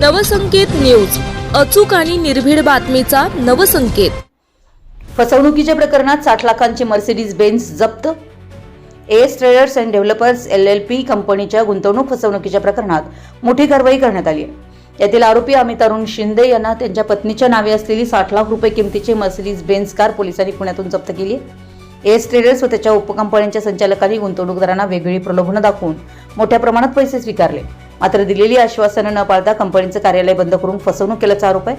Navsanket news. अचूक आणि निर्भीड बातमीचा नवसंकेत. फसवणुकीच्या प्रकरणात साठ लाखांची मर्सिडीज बेन्स जप्त. S traders and developers L L P कंपनीच्या गुंतवणूक फसवणुकीच्या प्रकरणात मोठी कारवाई करण्यात आली आहे. यातील आरोपी अमित अरुण शिंदे यांना त्यांच्या पत्नीच्या नावे असलेली साठ लाख रुपये किमतीची मर्सिडीज बेन्स कार पोलिसांनी पुण्यातून जप्त केली आहे. एस ट्रेडर्स व त्याच्या उपकंपन्यांच्या संचालकांनी गुंतवणूकदारांना वेगळी प्रलोभनं दाखवून मोठ्या प्रमाणात पैसे स्वीकारले. मात्र दिलेली आश्वासनं न पाळता कंपनीचं कार्यालय बंद करून फसवणूक केल्याचा आरोप आहे.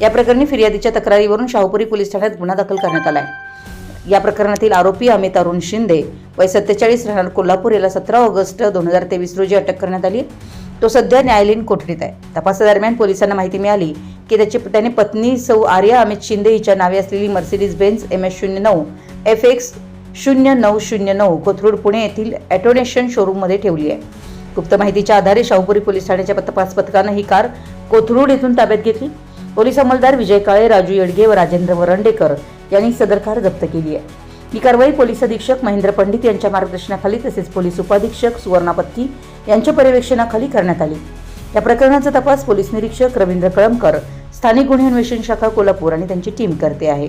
या प्रकरणी फिर्यादीच्या तक्रारीवरून शाहूपुरी पोलीस ठाण्यात गुन्हा दाखल करण्यात आला आहे. या प्रकरणातील आरोपी अमित अरुण शिंदे वय सत्तेचाळीस राहणार कोल्हापूर याला सतरा ऑगस्ट दोन हजार तेवीस रोजी अटक करण्यात आली तो सध्या न्यायालयीन कोठडीत आहे. तपासादरम्यान पोलिसांना माहिती मिळाली की त्याची त्याने पत्नी सौ आर्या अमित शिंदे हिच्या नावे असलेली मर्सिडीज बेन्स एम एस शून्य नऊ एफ एक्स शून्य नऊ शून्य नऊ कोथरूड पुणे येथील ॲटोनेशन शोरूममध्ये ठेवली आहे. गुप्त माहितीच्या आधारे शाहूपुरी पोलीस ठाण्याच्या तपास पथकानं ही कार कोथरूड येथून ताब्यात घेतली. पोलीस अंमलदार विजय काळे राजू येडगे व राजेंद्र वरंडेकर यांनी सदर कार जप्त केली आहे. ही कारवाई पोलीस अधीक्षक महेंद्र पंडित यांच्या मार्गदर्शनाखाली तसेच पोलीस उपाधीक्षक सुवर्णापत्ती यांच्या पर्यवेक्षणाखाली करण्यात आली. या प्रकरणाचा तपास पोलीस निरीक्षक रवींद्र कळमकर स्थानिक गुन्हे अन्वेषण शाखा कोल्हापूर आणि त्यांची टीम करते आहे.